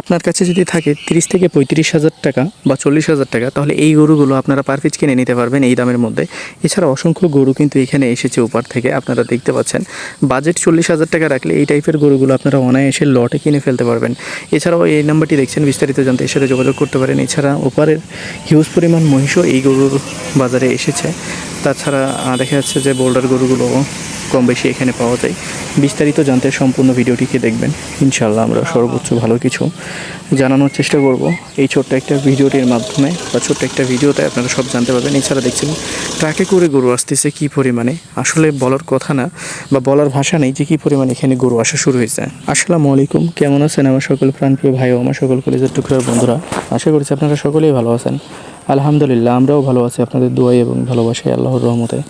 আপনার কাছে যদি থাকে তিরিশ থেকে পঁয়ত্রিশ হাজার টাকা বা চল্লিশ হাজার টাকা, তাহলে এই গরুগুলো আপনারা পার কিনে নিতে পারবেন এই দামের মধ্যে। এছাড়া অসংখ্য গরু কিন্তু এখানে এসেছে ওপার থেকে, আপনারা দেখতে পাচ্ছেন। বাজেট চল্লিশ হাজার টাকা রাখলে এই টাইপের গরুগুলো আপনারা অনায়াসে লটে কিনে ফেলতে পারবেন। এছাড়াও এই নাম্বারটি দেখছেন, বিস্তারিত জানতে এর সাথে যোগাযোগ করতে পারেন। এছাড়া ওপারের হিউজ পরিমাণ মহিষও এই গরুর বাজারে এসেছে। তাছাড়া দেখা যাচ্ছে যে বোল্ডার গরুগুলো কম বেশি এখানে পাওয়া যায়। বিস্তারিত জানতে সম্পূর্ণ ভিডিওটিকে দেখবেন। ইনশাল্লাহ আমরা সর্বোচ্চ ভালো কিছু জানানোর চেষ্টা করব। এই ছোট্ট একটা ভিডিওটির মাধ্যমে বা ছোট্ট একটা ভিডিওতে আপনারা সব জানতে পারবেন। এছাড়া দেখছেন, ট্রাকে করে গরু আসতেছে কী পরিমাণে? আসলে বলার কথা না বা বলার ভাষা নেই যে কী পরিমাণে এখানে গরু আসা শুরু হয়েছে। আসসালামু আলাইকুম, কেমন আছেন আমার সকল প্রাণপ্রিয় ভাই ও আমার সকল কলেজের টুকরার বন্ধুরা? আশা করছি আপনারা সকলেই ভালো আছেন। আলহামদুলিল্লাহ, আমরাও ভালো আছি। আপনাদের দোয়াই এবং ভালোবাসাই আল্লাহর রহমতে।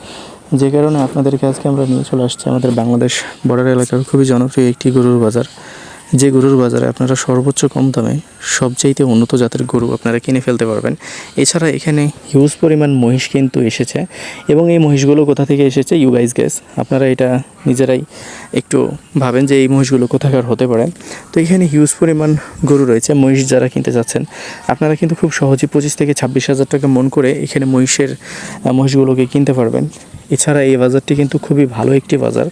যে কারণে আপনাদেরকে আজকে আমরা নিয়ে চলে আসছি আমাদের বাংলাদেশ বর্ডার এলাকার খুবই জনপ্রিয় একটি গরুর বাজার। যে গরুর বাজারে আপনারা সর্বোচ্চ কম দামে সবচাইতে উন্নত জাতের গরু আপনারা কিনে ফেলতে পারবেন। এছাড়া এখানে হিউজ পরিমাণ মহিষ কিন্তু এসেছে এবং এই মহিষগুলো কোথা থেকে এসেছে? ইউ গাইজ গ্যাস আপনারা এটা নিজেরাই একটু ভাবেন যে এই মহিষগুলো কোথাকার হতে পারে। তো এখানে হিউজ পরিমাণ গরু রয়েছে, মহিষ যারা কিনতে যাচ্ছেন, আপনারা কিন্তু খুব সহজে পঁচিশ থেকে ছাব্বিশ হাজার টাকা মন করে এখানে মহিষের মহিষগুলোকে কিনতে পারবেন। এছাড়া এই বাজারটি কিন্তু খুবই ভালো একটি বাজার।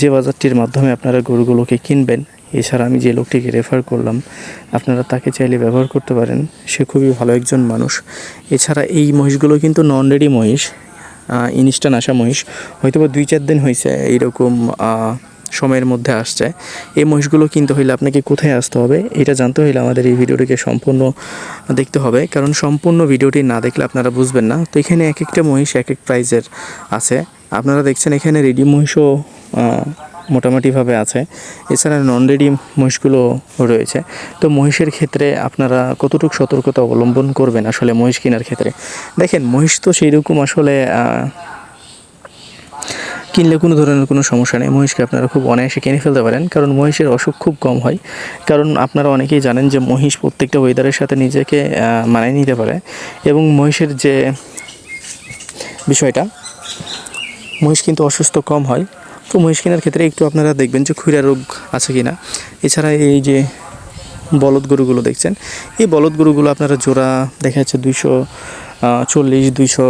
যে বাজারটির মাধ্যমে আপনারা গরুগুলোকে কিনবেন এছাড়া আমি যে লোকটিকে রেফার করলাম, আপনারা তাকে চাইলে ব্যবহার করতে পারেন। সে খুবই ভালো একজন মানুষ। এছাড়া এই মহিষগুলো কিন্তু নন রেডি মহিষ ইনস্টান আসা মহিষ। হয়তো বা দুই চার দিন হয়েছে এইরকম সময়ের মধ্যে আসছে। এই মহিষগুলো কিনতে হইলে আপনাকে কোথায় আসতে হবে, এটা জানতে হইলে আমাদের এই ভিডিওটিকে সম্পূর্ণ দেখতে হবে। কারণ সম্পূর্ণ ভিডিওটি না দেখলে আপনারা বুঝবেন না। তো এখানে এক একটা মহিষ এক এক প্রাইজের আছে। আপনারা দেখছেন এখানে রেডি মহিষও মোটামুটিভাবে আছে। এছাড়া নন রেডি মহিষগুলো রয়েছে। তো মহিষের ক্ষেত্রে আপনারা কতটুকু সতর্কতা অবলম্বন করবেন আসলে মহিষ কেনার ক্ষেত্রে? দেখেন, মহিষ তো সেই রকম আসলে কিনলে কোনো ধরনের কোনো সমস্যা নেই। মহিষকে আপনারা খুব অনায়াসে কিনে ফেলতে পারেন। কারণ মহিষের অসুখ খুব কম হয়। কারণ আপনারা অনেকেই জানেন যে মহিষ প্রত্যেকটা ওয়েদারের সাথে নিজেকে মানিয়ে নিতে পারে। এবং মহিষের যে বিষয়টা, মহিষ কিন্তু অসুস্থ কম হয়। তো মহিষ কেনার ক্ষেত্রে একটু আপনারা দেখবেন যে খুইরা রোগ আছে কি না এছাড়া এই যে বলদ গরুগুলো দেখছেন, এই বলদ গরুগুলো আপনারা জোড়া দেখা যাচ্ছে দুইশো চল্লিশ, দুইশো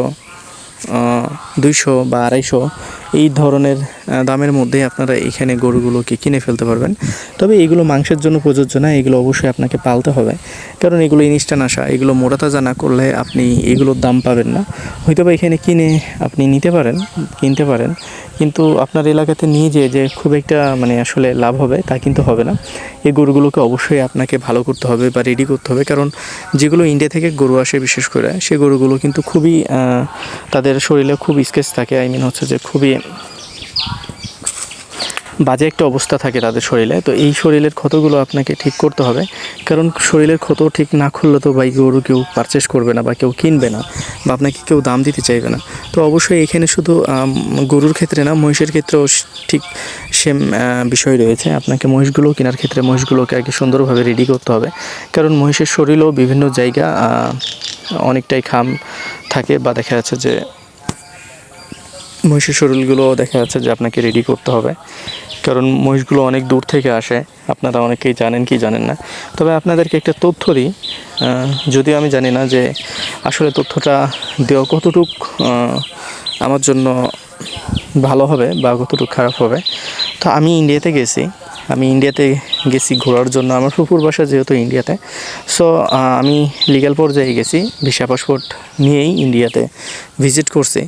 দুইশো বা আড়াইশো এই ধরনের দামের মধ্যে আপনারা এখানে গরুগুলোকে কিনে ফেলতে পারবেন। তবে এগুলো মাংসের জন্য প্রযোজ্য না, এগুলো অবশ্যই আপনাকে পালতে হবে। কারণ এগুলো ইনস্টান আসা, এগুলো মোটা তাজা না করলে আপনি এগুলোর দাম পাবেন না। হয়তো বা এখানে কিনে আপনি নিতে পারেন, কিনতে পারেন। কিন্তু আপনার এলাকাতে নিয়ে যেয়ে যে খুব একটা মানে আসলে লাভ হবে, তা কিন্তু হবে না। এই গরুগুলোকে অবশ্যই আপনাকে ভালো করতে হবে বা রেডি করতে হবে। কারণ যেগুলো ইন্ডিয়া থেকে গরু আসে বিশেষ করে, সে গরুগুলো কিন্তু খুবই তাদের শরীরে খুব স্কেচ থাকে। আই মিন হচ্ছে যে খুবই বাজে একটা অবস্থা থাকে তাদের শরীরে। তো এই শরীরের ক্ষতগুলো আপনাকে ঠিক করতে হবে। কারণ শরীরের ক্ষত ঠিক না খুললে তো ভাই গরু কেউ পারচেস করবে না বা কেউ কিনবে না বা আপনাকে কেউ দাম দিতে চাইবে না। তো অবশ্যই এখানে শুধু গরুর ক্ষেত্রে না, মহিষের ক্ষেত্রেও ঠিক সেম বিষয় রয়েছে। আপনাকে মহিষগুলো কেনার ক্ষেত্রে মহিষগুলোকে আর কি সুন্দরভাবে রেডি করতে হবে। কারণ মহিষের শরীরেও বিভিন্ন জায়গা অনেকটাই খাম থাকে বা দেখা যাচ্ছে যে মহিষের শরীরগুলো দেখা যাচ্ছে যে আপনাকে রেডি করতে হবে। কারণ মহিষগুলো অনেক দূর থেকে আসে, আপনারা অনেকেই জানেন কি জানেন না। তবে আপনাদেরকে একটা তথ্য দিই যদিও আমি জানি না যে আসলে তথ্যটা দেওয়া কতটুক আমার জন্য ভালো হবে বা কতটুকু খারাপ হবে। তো আমি ইন্ডিয়াতে গেছি, আমি ইন্ডিয়াতে গেছি ঘোরার জন্য। আমার ফুপুর বাসা যেহেতু ইন্ডিয়াতে সো আমি লিগ্যাল পর্যায়ে গেছি, ভিসা পাসপোর্ট নিয়েই ইন্ডিয়াতে ভিজিট করছি।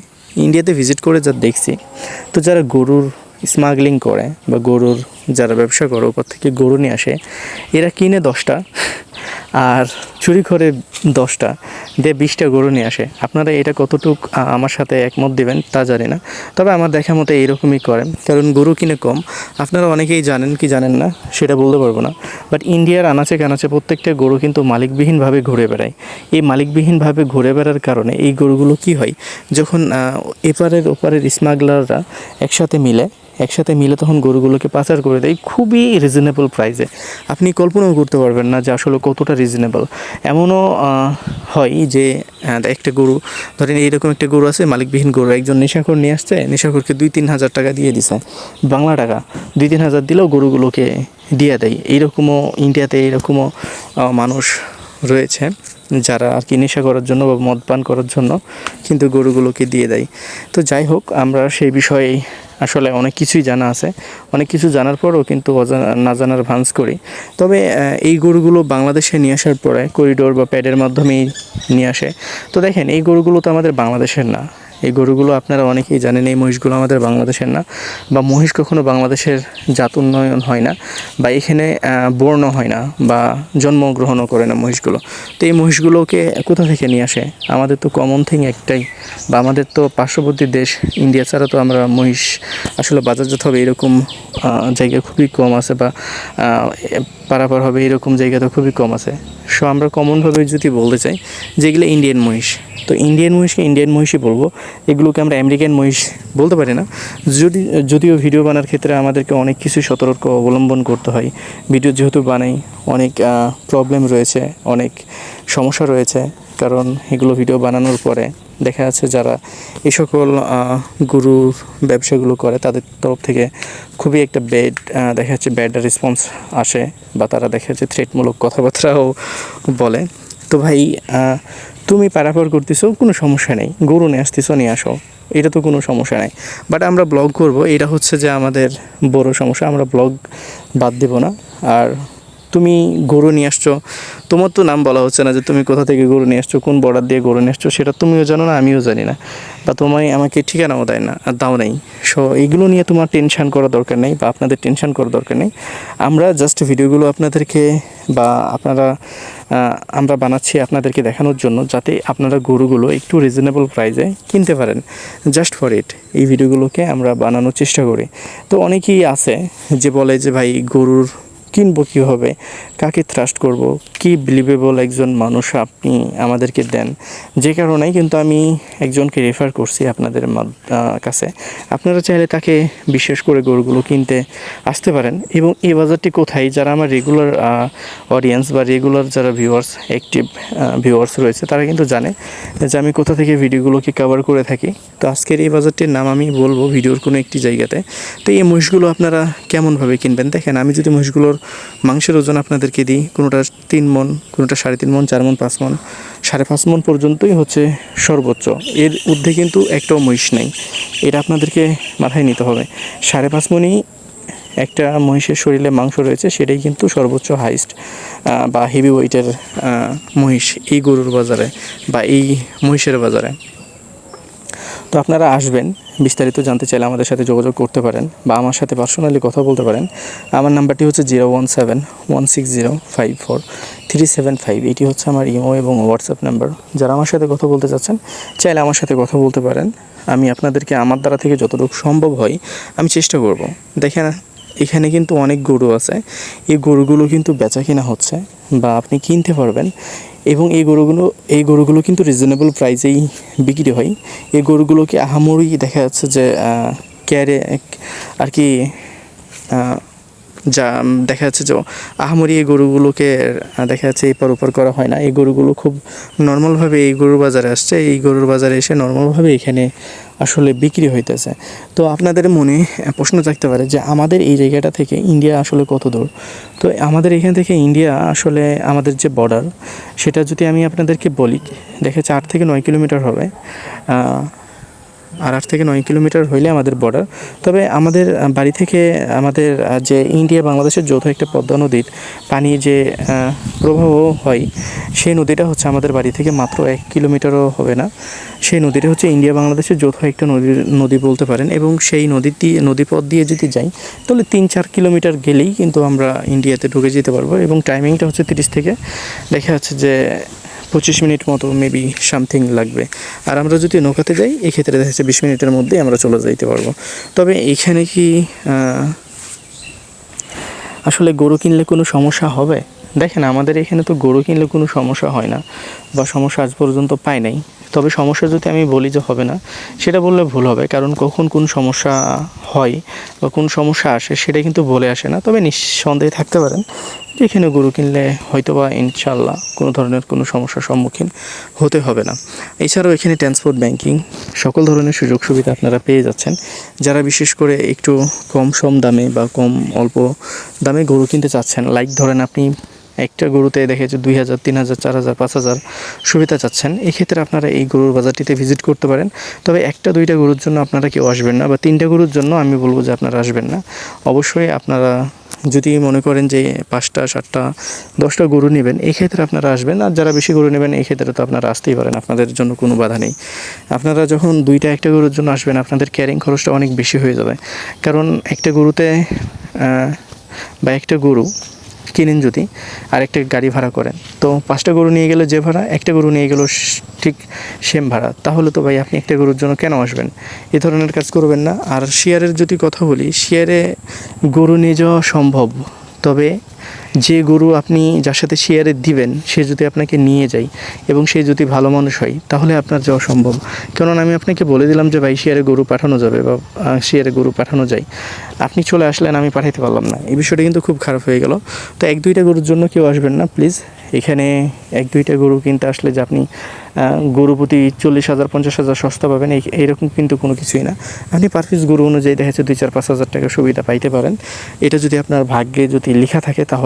ইন্ডিয়াতে ভিজিট করে যা দেখছি, তো যারা গরুর স্মাগলিং করে বা গরুর যারা ব্যবসা করে, ওপর থেকে গরু নিয়ে আসে, এরা কিনে দশটা। আর চুরি করে দশটা, দিয়ে বিশটা গরু নিয়ে আসে। আপনারা এটা কতটুক আমার সাথে একমত দেবেন তা জানি না। তবে আমার দেখা মতো এইরকমই করেন কারণ গরু কিনে কম। আপনারা অনেকেই জানেন কি জানেন না, সেটা বলতে পারব না। বাট ইন্ডিয়ার আনাচে কানাচে প্রত্যেকটা গরু কিন্তু মালিকবিহীনভাবে ঘুরে বেড়ায়। এই মালিকবিহীনভাবে ঘুরে বেড়ার কারণে এই গরুগুলো কি হয়? যখন এপারের ওপারের স্মাগলাররা একসাথে মিলে একসাথে মিলে তখন গরুগুলোকে পাচার করে দেয়, খুবই রিজনেবল প্রাইসে আপনি কল্পনাও করতে পারবেন না যে আসলে কতটা রিজনেবল এমনও হয় যে একটা গরু, ধরেন এইরকম একটা গরু আছে, মালিকবিহীন গরু, একজন নেশাখোর নিয়ে আসছে, নেশাখোরকে দুই তিন হাজার টাকা দিয়ে দিছে। বাংলা টাকা, দুই তিন হাজার দিলেও গরুগুলোকে দিয়ে দেয়। এইরকমও ইন্ডিয়াতে এইরকমও মানুষ রয়েছে, যারা আর কি নেশা করার জন্য বা মদ পান করার জন্য কিন্তু গরুগুলোকে দিয়ে দেয়। তো যাই হোক, আমরা সেই বিষয়ে আসলে অনেক কিছুই জানা আছে। অনেক কিছু জানার পরও কিন্তু না জানার ভান্স করি। তবে এই গরুগুলো বাংলাদেশে নিয়ে আসার পরে করিডোর বা প্যাডের মাধ্যমেই নিয়ে আসে। তো দেখেন, এই গরুগুলো তো আমাদের বাংলাদেশের না। এই গরুগুলো আপনারা অনেকেই জানেন, এই মহিষগুলো আমাদের বাংলাদেশের না বা মহিষ কখনো বাংলাদেশের জাত উন্নয়ন হয় না বা এখানে বর্ণ হয় না বা জন্মগ্রহণও করে না মহিষগুলো। তো এই মহিষগুলোকে কোথা থেকে নিয়ে আসে? আমাদের তো কমন থিং একটাই বা আমাদের তো পার্শ্ববর্তী দেশ ইন্ডিয়া ছাড়া তো আমরা মহিষ আসলে বাজারজাত হবে এরকম জায়গা খুবই কম আছে বা পারাপার হবে এরকম জায়গা তো খুবই কম আছে। সো আমরা কমনভাবে যদি বলতে চাই যেগুলো ইন্ডিয়ান মহিষ, তো ইন্ডিয়ান মহিষকে ইন্ডিয়ান মহিষই বলব। এগুলোকে আমরা আমেরিকান মহিষ বলতে পারি না। যদি, যদিও ভিডিও বানার ক্ষেত্রে আমাদেরকে অনেক কিছু সতর্ক অবলম্বন করতে হয়। ভিডিও যেহেতু বানাই, অনেক প্রবলেম রয়েছে, অনেক সমস্যা রয়েছে। কারণ এগুলো ভিডিও বানানোর পরে দেখা যাচ্ছে যারা এই সকল গরুর ব্যবসাগুলো করে, তাদের তরফ থেকে খুবই একটা ব্যাড দেখা যাচ্ছে ব্যাড রেসপন্স আসে বা তারা দেখা যাচ্ছে থ্রেটমূলক কথাবার্তাও বলে। তো ভাই তুমি পারাপার করতেছো, কোনো সমস্যা নেই। গরু নিয়ে আসতেছো, নিয়ে আসো। এটা তো কোনো সমস্যা নাই। বাট আমরা ব্লগ করব, এটা হচ্ছে যে আমাদের বড় সমস্যা, আমরা ব্লগ বাদ দেব না। আর তুমি গরু নিয়ে আসছো। তোমার তো নাম বলা হচ্ছে না যে তুমি কোথা থেকে গরু নিয়ে আসছো, কোন বর্ডার দিয়ে গরু নিয়ে আসছো, সেটা তুমিও জানো না, আমিও জানি না। বা তোমায় আমাকে ঠিকানাও দেয় না, আর দাও নেই। সো এইগুলো নিয়ে তোমার টেনশান করা দরকার নেই বা আপনাদের টেনশান করা দরকার নেই। আমরা জাস্ট ভিডিওগুলো আপনাদেরকে বা আপনারা আমরা বানাচ্ছি আপনাদেরকে দেখানোর জন্য যাতে আপনারা গরুগুলো একটু রিজনেবল প্রাইসে কিনতে পারেন। জাস্ট ফর ইট এই ভিডিওগুলোকে আমরা বানানোর চেষ্টা করি। তো অনেকেই আছে যে বলে যে, ভাই, গরুর কিনবো কীভাবে? কাকে ট্রাস্ট করব? কি বিলিভেবল একজন মানুষ আপনি আমাদেরকে দেন? যে কারণেই কিন্তু আমি একজনকে রেফার করছি আপনাদের কাছে। আপনারা চাইলে তাকে বিশেষ করে গরুগুলো কিনতে আসতে পারেন। এবং এই বাজারটি কোথায়? যারা আমার রেগুলার অডিয়েন্স বা রেগুলার যারা ভিউয়ার্স অ্যাক্টিভ ভিউয়ার্স রয়েছে, তারা কিন্তু জানে যে আমি কোথা থেকে ভিডিওগুলোকে কভার করে থাকি। তো আজকের এই বাজারটির নাম আমি বলব ভিডিওর কোনো একটি জায়গাতে। তো এই মহিষগুলো আপনারা কেমনভাবে কিনবেন? দেখেন, আমি যদি মহিষগুলোর মাংসের ওজন আপনাদেরকে দিই, কোনোটা তিন মন, কোনোটা সাড়ে তিন মন, চার মন, পাঁচ মন, সাড়ে পাঁচ মন পর্যন্তই হচ্ছে সর্বোচ্চ। এর ঊর্ধ্বে কিন্তু একটাও মহিষ নেই। এটা আপনাদেরকে মাথায় নিতে হবে। সাড়ে পাঁচ মনই একটা মহিষের শরীরে মাংস রয়েছে, সেটাই কিন্তু সর্বোচ্চ হাইস্ট বা হেভি ওয়েটের মহিষ এই গরুর বাজারে বা এই মহিষের বাজারে। তো আপনারা আসবেন, বিস্তারিত জানতে চাইলে আমাদের সাথে যোগাযোগ করতে পারেন বা আমার সাথে পার্সোনালি কথা বলতে পারেন। আমার নাম্বারটি হচ্ছে zero one seven one six zero five four three seven five এটি হচ্ছে আমার ইমো এবং হোয়াটসঅ্যাপ নাম্বার। যারা আমার সাথে কথা বলতে চাচ্ছেন, চাইলে আমার সাথে কথা বলতে পারেন। আমি আপনাদেরকে আমার দ্বারা থেকে যতটুকু সম্ভব হয়, আমি চেষ্টা করব। দেখেন, এখানে কিন্তু অনেক গরু আছে। এই গরুগুলো কিন্তু বেচা কিনা হচ্ছে বা আপনি কিনতে পারবেন। এবং এই গরুগুলো এই গরুগুলো কিন্তু রিজনেবল প্রাইসেই বিক্রি হয়। এই গরুগুলোকে আহামরি দেখা যাচ্ছে যে ক্যারে আর কি যা দেখা যাচ্ছে যে আহামরি এই গরুগুলোকে দেখা যাচ্ছে এপার ওপার করা হয় না। এই গরুগুলো খুব নর্মালভাবে এই গরুর বাজারে আসছে। এই গরুর বাজারে এসে নর্মালভাবে এখানে আসলে বিক্রি হইতেছে। তো আপনাদের মনে প্রশ্ন থাকতে পারে যে আমাদের এই জায়গাটা থেকে ইন্ডিয়া আসলে কত দূর? তো আমাদের এখান থেকে ইন্ডিয়া আসলে আমাদের যে বর্ডার সেটা যদি আমি আপনাদেরকে বলি, দেখা যাচ্ছে আট থেকে নয় কিলোমিটার হবে। আর আট থেকে নয় কিলোমিটার হইলে আমাদের বর্ডার তবে আমাদের বাড়ি থেকে আমাদের যে ইন্ডিয়া বাংলাদেশের যৌথ একটা পদ্মা নদীর পানি যে প্রবাহ হয়, সেই নদীটা হচ্ছে আমাদের বাড়ি থেকে মাত্র এক কিলোমিটারও হবে না। সেই নদীটা হচ্ছে ইন্ডিয়া বাংলাদেশের যৌথ একটা নদী নদী বলতে পারেন এবং সেই নদী নদীপথ দিয়ে যদি যাই, তাহলে তিন চার কিলোমিটার গেলেই কিন্তু আমরা ইন্ডিয়াতে ঢুকে যেতে পারব এবং টাইমিংটা হচ্ছে তিরিশ থেকে। দেখা যাচ্ছে যে পঁচিশ মিনিট মতো মেবি সামথিং লাগবে। আর আমরা যদি নৌকাতে যাই, এক্ষেত্রে দেখা যাচ্ছে বিশ মিনিটের মধ্যেই আমরা চলে যাইতে পারব। তবে এখানে কি আসলে গরু কিনলে কোনো সমস্যা হবে? দেখেন, আমাদের এখানে তো গরু কিনলে কোনো সমস্যা হয় না, বা সমস্যা আজ পর্যন্ত পাই নাই। তবে সমস্যা যদি আমি বলি যে হবে না, সেটা বললে ভুল হবে, কারণ কখন কোন সমস্যা হয় বা কোন সমস্যা আসে সেটা কিন্তু বলে আসে না। তবে নিঃসন্দেহে থাকতে পারেন এখানে গরু কিনলে হয়তো বা ইনশাল্লাহ কোনো ধরনের কোনো সমস্যার সম্মুখীন হতে হবে না। এছাড়াও এখানে ট্রান্সপোর্ট ব্যাংকিং সকল ধরনের সুযোগ সুবিধা আপনারা পেয়ে যাচ্ছেন। যারা বিশেষ করে একটু কম সম দামে বা কম অল্প দামে গরু কিনতে চাচ্ছেন লাইক ধরেন আপনি একটা গরুতে দেখে যে দুই হাজার, তিন হাজার, চার হাজার, পাঁচ হাজার সুবিধা চাচ্ছেন, এক্ষেত্রে আপনারা এই গরুর বাজারটিতে ভিজিট করতে পারেন। তবে একটা, দুইটা গরুর জন্য আপনারা কেউ আসবেন না বা তিনটা গরুর জন্য আমি বলব যে আপনারা আসবেন না। অবশ্যই আপনারা যদি মনে করেন যে পাঁচটা, সাতটা, দশটা গরু নেবেন, এই ক্ষেত্রে আপনারা আসবেন। আর যারা বেশি গরু নেবেন, এই ক্ষেত্রে তো আপনারা আসতেই পারেন, আপনাদের জন্য কোনো বাধা নেই। আপনারা যখন দুইটা, একটা গরুর জন্য আসবেন, আপনাদের ক্যারিং খরচটা অনেক বেশি হয়ে যাবে। কারণ একটা গরুতে বা একটা গরু কিনেন যদি আর একটা গাড়ি ভাড়া করেন। তো পাঁচটা গরু নিয়ে গেলে যে ভাড়া, একটা গরু নিয়ে গেলেও ঠিক সেম ভাড়া। তাহলে তো ভাই আপনি একটা গরুর জন্য কেন আসবেন? এ ধরনের কাজ করবেন না। আর শেয়ারের যদি কথা বলি, শেয়ারে গরু নিয়ে যাওয়া সম্ভব। তবে যে গরু আপনি যার সাথে শেয়ারে দিবেন, সে যদি আপনাকে নিয়ে যায় এবং সে যদি ভালো মানুষ হয়, তাহলে আপনার যাওয়া সম্ভব। কেননা আমি আপনাকে বলে দিলাম যে, ভাই, শেয়ারে গরু পাঠানো যাবে বা শেয়ারে গরু পাঠানো যায়। আপনি চলে আসলেন, আমি পাঠাইতে পারলাম না। এই বিষয়টা কিন্তু খুব খারাপ হয়ে গেল। তো এক দুইটা গরুর জন্য কেউ আসবেন না, প্লিজ। এখানে এক দুইটা গরু কিনতে আসলে যে আপনি গরু প্রতি চল্লিশ হাজার, পঞ্চাশ হাজার সস্তা পাবেন, এই এইরকম কিন্তু কোনো কিছুই না। আপনি পার পিস গরু অনুযায়ী দেখা যাচ্ছে দুই, চার, পাঁচ হাজার টাকা সুবিধা পাইতে পারেন। এটা যদি আপনার ভাগ্যে যদি লেখা থাকে, তাহলে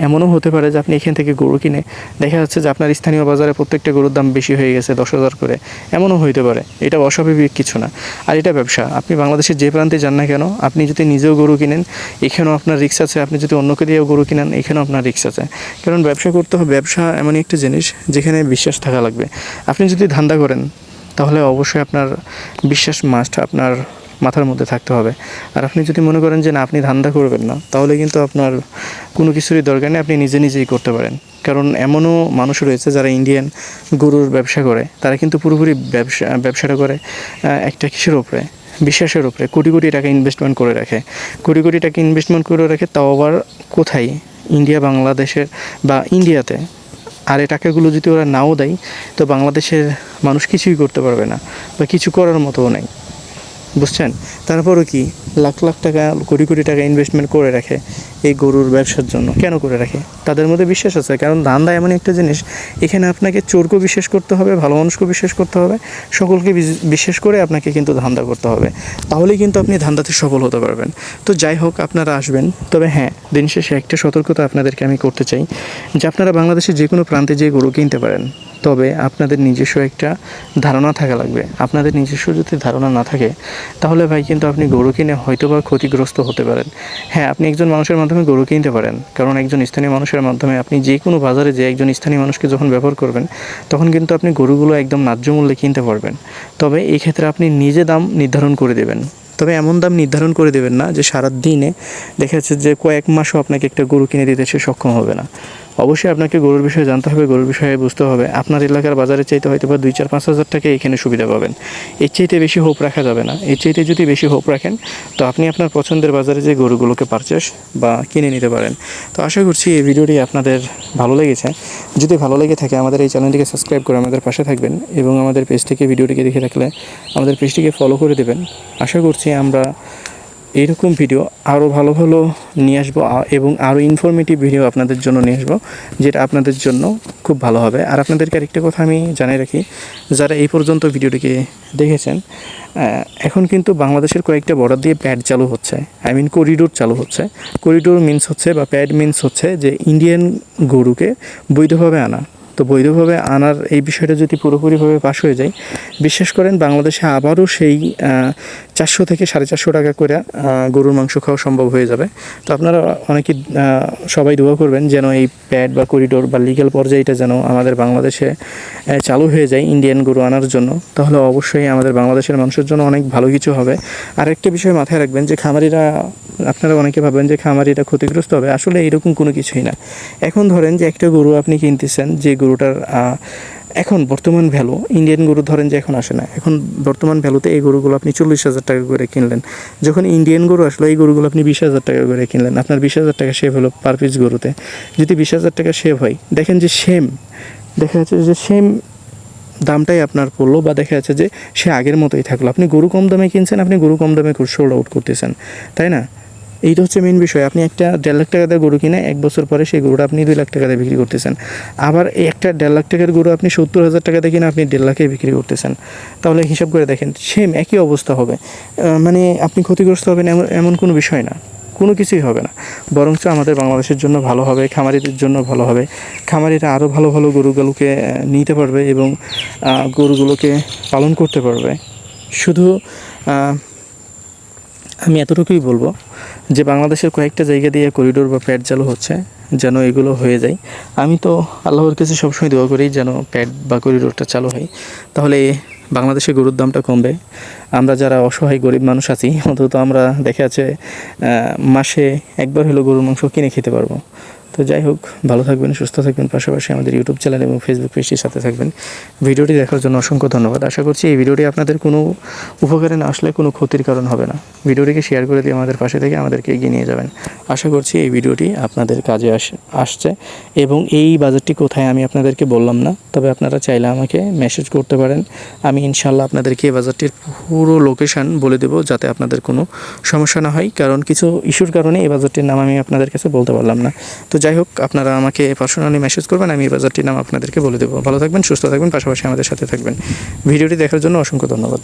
এমনও হতে পারে যে আপনি এখান থেকে গরু কিনে, দেখা যাচ্ছে যে আপনার স্থানীয় বাজারে প্রত্যেকটা গরুর দাম বেশি হয়ে গেছে, দশ হাজার করে। এমনও হইতে পারে। এটা অস্বাভাবিক কিছু না। আর এটা ব্যবসা। আপনি বাংলাদেশের যে প্রান্তে যান না কেন, আপনি যদি নিজেও গরু কিনেন, এখানেও আপনার রিক্স আছে। আপনি যদি অন্যকে দিয়েও গরু কিনেন, এখানেও আপনার রিক্স আছে। কারণ ব্যবসা করতে হবে। ব্যবসা এমনই একটা জিনিস যেখানে বিশ্বাস থাকা লাগবে। আপনি যদি ধান্দা করেন, তাহলে অবশ্যই আপনার বিশ্বাস মাস্ট আপনার মাথার মধ্যে থাকতে হবে। আর আপনি যদি মনে করেন যে না, আপনি ধান্দা করবেন না, তাহলে কিন্তু আপনার কোনো কিছুরই দরকার নেই, আপনি নিজে নিজেই করতে পারেন। কারণ এমনও মানুষ রয়েছে যারা ইন্ডিয়ান গরুর ব্যবসা করে, তারা কিন্তু পুরোপুরি ব্যবসা, ব্যবসাটা করে একটা কিসের উপরে? বিশ্বাসের উপরে। কোটি কোটি টাকা ইনভেস্টমেন্ট করে রাখে। কোটি কোটি টাকা ইনভেস্টমেন্ট করে রাখে, তাও আবার কোথায়? ইন্ডিয়া বাংলাদেশের বা ইন্ডিয়াতে আর এই টাকাগুলো যদি ওরা নাও দেয়, তো বাংলাদেশের মানুষ কিছুই করতে পারবে না, বা কিছু করার মতোও নেই। বুঝছেন? তারপরও কি লাখ লাখ টাকা, কোটি কোটি টাকা ইনভেস্টমেন্ট করে রাখে এই গরুর ব্যবসার জন্য? কেন করে রাখে? তাদের মধ্যে বিশ্বাস আছে, কারণ ধান্দা এমন একটা জিনিস, এখানে আপনাকে চোরকেও বিশ্বাস করতে হবে, ভালো মানুষকেও বিশ্বাস করতে হবে, সকলকে বিশ্বাস করে আপনাকে কিন্তু ধান্দা করতে হবে। তাহলেই কিন্তু আপনি ধান্দাতে সফল হতে পারবেন। তো যাই হোক, আপনারা আসবেন, তবে হ্যাঁ দিন শেষে একটা সতর্কতা আপনাদেরকে আমি করতে চাই, যে আপনারা বাংলাদেশের যে কোনো প্রান্তে যে গরু কিনতে পারেন তবে আপনাদের নিজস্ব একটা ধারণা থাকা লাগবে। আপনাদের নিজস্ব যদি ধারণা না থাকে, তাহলে ভাই কিন্তু আপনি গরু কিনে হয়তো বা ক্ষতিগ্রস্ত হতে পারেন। হ্যাঁ আপনি একজন মানুষের মাধ্যমে গরু কিনতে পারেন। কারণ একজন স্থানীয় মানুষের মাধ্যমে আপনি যে কোনো বাজারে যে একজন স্থানীয় মানুষকে যখন ব্যবহার করবেন, তখন কিন্তু আপনি গরুগুলো একদম ন্যায্য মূল্যে কিনতে পারবেন। তবে এই ক্ষেত্রে আপনি নিজে দাম নির্ধারণ করে দেবেন। তবে এমন দাম নির্ধারণ করে দেবেন না যে সারা দিনে দেখা যাচ্ছে যে কয়েক মাসও আপনাকে একটা গরু কিনে দিতে সে সক্ষম হবে না। অবশ্যই আপনাকে গরুর বিষয়ে জানতে হবে, গরুর বিষয়ে বুঝতে হবে। আপনার এলাকার বাজারে চাইতে হয়তো বা দুই চার পাঁচ হাজার টাকা এখানে সুবিধা পাবেন। এর চাইতে বেশি হোপ রাখা যাবে না। এর চাইতে যদি বেশি হোপ রাখেন, তো আপনি আপনার পছন্দের বাজারে যে গরুগুলোকে পারচেস বা কিনে নিতে পারেন। তো আশা করছি এই ভিডিওটি আপনাদের ভালো লেগেছে। যদি ভালো লেগে থাকে, আমাদের এই চ্যানেলটিকে সাবস্ক্রাইব করে আমাদের পাশে থাকবেন এবং আমাদের পেজ থেকে ভিডিওটিকে দেখে থাকলে আমাদের পেজটিকে ফলো করে দেবেন। আশা করছি আমরা এইরকম ভিডিও আরও ভালো ভালো নিয়ে আসব এবং আরও ইনফরমেটিভ ভিডিও আপনাদের জন্য নিয়ে আসব, যেটা আপনাদের জন্য খুব ভালো হবে। আর আপনাদেরকে আরেকটা কথা আমি জানিয়ে রাখি, যারা এই পর্যন্ত ভিডিওটিকে দেখেছেন এখন কিন্তু বাংলাদেশের কয়েকটা বর্ডার দিয়ে প্যাড চালু হচ্ছে। আই মিন করিডোর চালু হচ্ছে। করিডোর মিন্স হচ্ছে বা প্যাড মিন্স হচ্ছে যে ইন্ডিয়ান গরুকে বৈধভাবে আনা। তো বৈধভাবে আনার এই বিষয়টা যদি পুরোপুরিভাবে পাশ হয়ে যায়, বিশ্বাস করেন বাংলাদেশে আবারও সেই চারশো থেকে সাড়ে চারশো টাকা করে গরুর মাংস খাওয়া সম্ভব হয়ে যাবে। তো আপনারা অনেকে সবাই দোয়া করবেন যেন এই প্যাড বা করিডোর বা লিগ্যাল পর্যায়টা যেন আমাদের বাংলাদেশে চালু হয়ে যায় ইন্ডিয়ান গরু আনার জন্য। তাহলে অবশ্যই আমাদের বাংলাদেশের মানুষের জন্য অনেক ভালো কিছু হবে। আর একটা বিষয় মাথায় রাখবেন যে খামারিরা আপনারা অনেকে ভাবেন যে খামারিরা ক্ষতিগ্রস্ত হবে। আসলে এরকম কোনো কিছুই না। এখন ধরেন যে একটা গরু আপনি কিনতেছেন, যে গরুটার এখন বর্তমান ভ্যালু ইন্ডিয়ান গরু ধরেন যে এখন আসে না। এখন বর্তমান ভ্যালুতে এই গরুগুলো আপনি চল্লিশ হাজার টাকা করে কিনলেন। যখন ইন্ডিয়ান গরু আসলো, এই গরুগুলো আপনি বিশ হাজার টাকা করে কিনলেন। আপনার বিশ হাজার টাকা সেভ হলো পার পিস গরুতে। যদি বিশ হাজার টাকা সেভ হয়, দেখেন যে সেম দেখা যাচ্ছে যে সেম দামটাই আপনার পড়ল বা দেখা যাচ্ছে যে সে আগের মতোই থাকল। আপনি গরু কম দামে কিনছেন, আপনি গরু কম দামে সোল্ড আউট করতেছেন। তাই না? এইটা হচ্ছে মেন বিষয়। আপনি একটা দেড় লাখ টাকা দিয়ে গরু কিনে এক বছর পরে সেই গরুটা আপনি দুই লাখ টাকা দিয়ে বিক্রি করতেছেন। আবার একটা দেড় লাখ টাকার গরু আপনি সত্তর হাজার টাকা দিয়ে কিনে আপনি দেড় লাখে বিক্রি করতেছেন। তাহলে হিসাব করে দেখেন সেম একই অবস্থা হবে। মানে আপনি ক্ষতিগ্রস্ত হবেন এমন এমন কোনো বিষয় না। কোনো কিছুই হবে না। বরঞ্চ আমাদের বাংলাদেশের জন্য ভালো হবে, খামারিদের জন্য ভালো হবে। খামারিরা আরও ভালো ভালো গরুগুলোকে নিতে পারবে এবং গরুগুলোকে পালন করতে পারবে। শুধু আমি এতটুকুই বলব যে বাংলাদেশের কয়েকটা জায়গা দিয়ে করিডোর বা প্যাড চালু হচ্ছে, যেন এগুলো হয়ে যায়। আমি তো আল্লাহর কাছে সবসময় দোয়া করি যেন প্যাড বা করিডোরটা চালু হয়। তাহলে বাংলাদেশে গরুর দামটা কমবে। আমরা যারা অসহায় গরিব মানুষ আছি, অন্তত আমরা দেখে আছে মাসে একবার হলো গরুর মাংস কিনে খেতে পারব। তো যাই হোক, ভালো থাকবেন, সুস্থ থাকবেন, পাশাপাশি আমাদের ইউটিউব চ্যানেল এবং ফেসবুক পেজটির সাথে থাকবেন। ভিডিওটি দেখার জন্য অসংখ্য ধন্যবাদ। আশা করছি এই ভিডিওটি আপনাদের কোনো উপকারে না আসলে কোনো ক্ষতির কারণ হবে না। ভিডিওটিকে শেয়ার করে দিয়ে আমাদের পাশে থেকে আমাদেরকে এগিয়ে নিয়ে যাবেন। আশা করছি এই ভিডিওটি আপনাদের কাজে আস, আসছে এবং এই বাজারটি কোথায় আমি আপনাদেরকে বললাম না, তবে আপনারা চাইলে আমাকে মেসেজ করতে পারেন। আমি ইনশাল্লাহ আপনাদেরকে এই বাজারটির পুরো লোকেশান বলে দেবো যাতে আপনাদের কোনো সমস্যা না হয়, কারণ কিছু ইস্যুর কারণে এই বাজারটির নাম আমি আপনাদের কাছে বলতে পারলাম না। তো যাই হোক, আপনারা আমাকে পার্সোনালি মেসেজ করবেন, আমি এই বাজারটির নাম আপনাদেরকে বলে দেবো। ভালো থাকবেন, সুস্থ থাকবেন, পাশাপাশি আমাদের সাথে থাকবেন। ভিডিওটি দেখার জন্য অসংখ্য ধন্যবাদ।